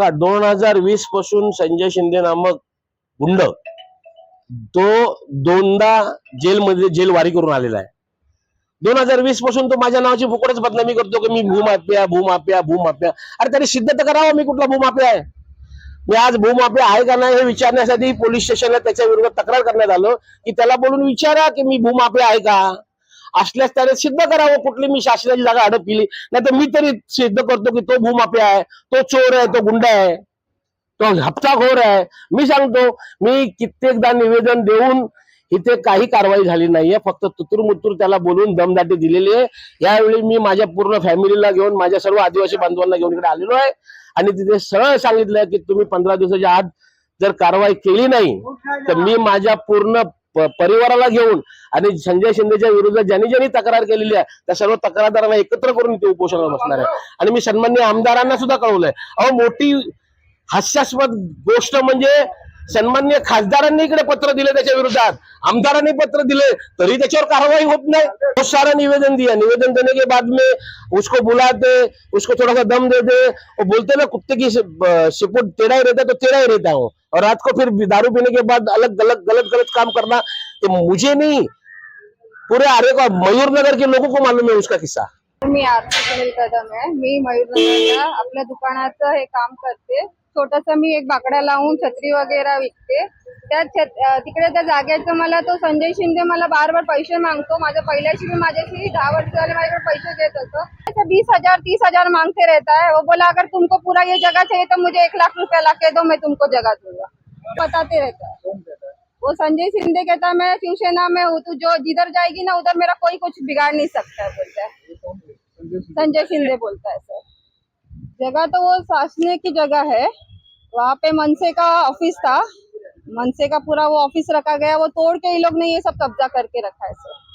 दोन हजार वीसपासून संजय शिंदे नामक गुंड तो दोनदा जेलमध्ये जेलवारी करून आलेला आहे. दोन हजार वीसपासून तो माझ्या नावाची फुकटच बदनामी करतो की मी भूमाप्या भूमाप्या भूमाप्या अरे त्याने सिद्ध तर करावा मी कुठला भूमाप्या आहे? मी आज भूमाफिया आहे का नाही हे विचारण्यासाठी पोलीस स्टेशनला त्याच्या विरोधात तक्रार करण्यात आलं की त्याला बोलून विचारा की मी भूमाफिया आहे का? असल्यास त्याने सिद्ध करावं कुठली. मी शासनाची जागा अडप केली नाही तर मी तरी सिद्ध करतो की तो भूमाफिया आहे तो चोर आहे तो गुंड आहे तो हप्ताखोर आहे. मी सांगतो मी कित्येकदा निवेदन देऊन इथे काही कारवाई झाली नाहीये. फक्त तुतूर मुतूर त्याला बोलून दमदाटी दिलेली आहे. यावेळी मी माझ्या पूर्ण फॅमिलीला घेऊन माझ्या सर्व आदिवासी बांधवांना घेऊन इकडे आलेलो आहे. आणि तिथे सरळ सांगितलंय की तुम्ही पंधरा दिवसाच्या आत जर कारवाई केली नाही तर मी माझ्या पूर्ण परिवाराला घेऊन आणि संजय शिंदेच्या विरोधात ज्यांनी ज्यांनी तक्रार केलेली आहे त्या सर्व तक्रारदारांना एकत्र करून ते उपोषणाला बसणार आहे. आणि मी सन्मान्य आमदारांना सुद्धा कळवलंय. अहो मोठी हास्यास्पद गोष्ट म्हणजे सन्मान्य खासदारांनी इकडे पत्र दिले त्याच्या विरोधात. आमदारांनी पत्र दिले तरी त्याच्यावर कारवाई होत नाही. बहुत सारा निवेदन दिया. निवेदन देने के बाद में उसको बुलाते उसको थोड़ा सा दम दे दे बोलते ना कुत्ते की सिपुट तेरा ही रहता है तो तेरा ही रहता हूँ। और रात को फिर दारू पीने के बाद अलग गलत गलत गलत काम करना तो मुझे नहीं पूरे आरे को मयूर नगर के लोगों को मालूम है उसका किस्सा। मी आरती सुनील कदम आहे. मी मयूरनगरला आपल्या दुकानाचं हे काम करते. छोटस मी एक बाकडा लावून छत्री वगैरे विकते. त्या छत- तिकडे त्या जागेचं मला तो संजय शिंदे मला बार बार पैसे मागतो. माझ्या पहिल्याशी मी माझ्याशी दहा वर्ष झाले माझ्याकडे पैसे देत होतो. ऐसे बीस हज़ार तीस हज़ार मांगते रहता है. वो बोला अगर तुमको पूरा ये जगह चाहिए तो मुझे एक लाख रुपया ला के दो मैं तुमको जगह दूँगा. बताते रहता है। वो संजय शिंदे कहता है मैं शिवसेना में हूँ तू जो जिधर जाएगी ना उधर मेरा कोई कुछ बिगाड़ नहीं सकता है बोलता है। संजय शिंदे बोलता है सर। जगह तो वो सासने की जगह है वहाँ पे मनसे का ऑफिस था। मनसे का पूरा वो ऑफिस रखा गया वो तोड़ के ये लोग ने ये सब कब्जा करके रखा है सर